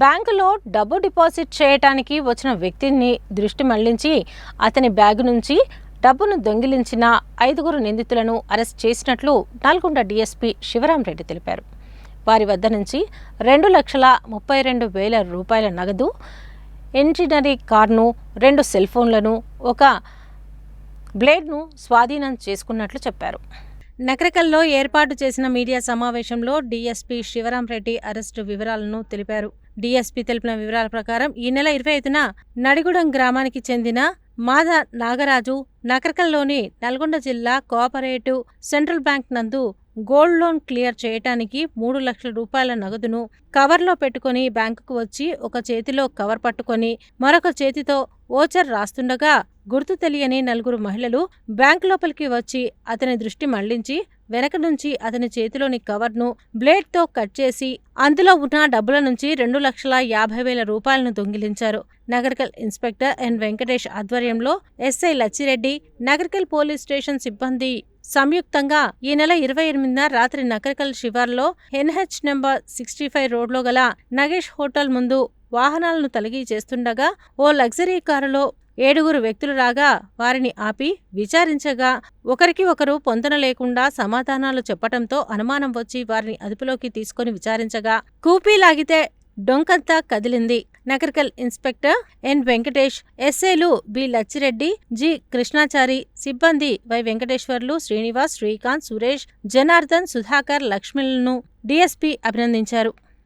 బ్యాంకులో డబ్బు డిపాజిట్ చేయటానికి వచ్చిన వ్యక్తిని దృష్టి మళ్ళించి అతని బ్యాగు నుంచి డబ్బును దొంగిలించిన ఐదుగురు నిందితులను అరెస్ట్ చేసినట్లు నల్గొండ డీఎస్పీ శివరాంరెడ్డి తెలిపారు. వారి వద్ద నుంచి రెండు లక్షల ముప్పై రెండు వేల రూపాయల నగదు ఇంజినరీ కార్ను రెండు సెల్ ఫోన్లను ఒక బ్లేడ్ను స్వాధీనం చేసుకున్నట్లు చెప్పారు. నకరకల్లో ఏర్పాటు చేసిన మీడియా సమావేశంలో డీఎస్పీ శివరాం రెడ్డి అరెస్టు వివరాలను తెలిపారు. డీఎస్పీ తెలిపిన వివరాల ప్రకారం ఈ నెల ఇరవై ఐదున నడిగూడెం గ్రామానికి చెందిన మాద నాగరాజు నకరకల్లోని నల్గొండ జిల్లా కోఆపరేటివ్ సెంట్రల్ బ్యాంక్ నందు గోల్డ్ లోన్ క్లియర్ చేయటానికి మూడు లక్షల రూపాయల నగదును కవర్లో పెట్టుకొని బ్యాంకుకు వచ్చి ఒక చేతిలో కవర్ పట్టుకొని మరొక చేతితో ఓచర్ రాస్తుండగా గుర్తు తెలియని నలుగురు మహిళలు బ్యాంక్ లోపలికి వచ్చి అతని దృష్టి మళ్ళించి వెనక నుంచి అతని చేతిలోని కవర్ను బ్లేడ్తో కట్ చేసి అందులో ఉన్న డబ్బుల నుంచి రెండు లక్షల యాభై వేల రూపాయలను దొంగిలించారు. నగర్కల్ ఇన్స్పెక్టర్ ఎన్ వెంకటేష్ ఆధ్వర్యంలో SI Lachireddy Nagarkal police station సిబ్బంది సంయుక్తంగా ఈ నెల ఇరవై ఎనిమిదిన రాత్రి నకరికల్ శివార్లో ఎన్హెచ్ నెంబర్ సిక్స్టీ ఫైవ్ రోడ్లో గల నగేష్ హోటల్ ముందు వాహనాలను తనిఖీ చేస్తుండగా ఓ లగ్జరీ కారులో ఏడుగురు వ్యక్తులు రాగా వారిని ఆపి విచారించగా ఒకరికి ఒకరు పొంతన లేకుండా సమాధానాలు చెప్పటంతో అనుమానం వచ్చి వారిని అదుపులోకి తీసుకొని విచారించగా కూపీ లాగితే డొంకంతా కదిలింది. Nagarikal inspector N. వెంకటేష్ ఎస్ఏలు బి. లచ్చిరెడ్డి జి. కృష్ణాచారి సిబ్బంది వై. వెంకటేశ్వర్లు శ్రీనివాస్ శ్రీకాంత్ సురేష్ జనార్దన్ సుధాకర్ లక్ష్మిలను డిఎస్పి అభినందించారు.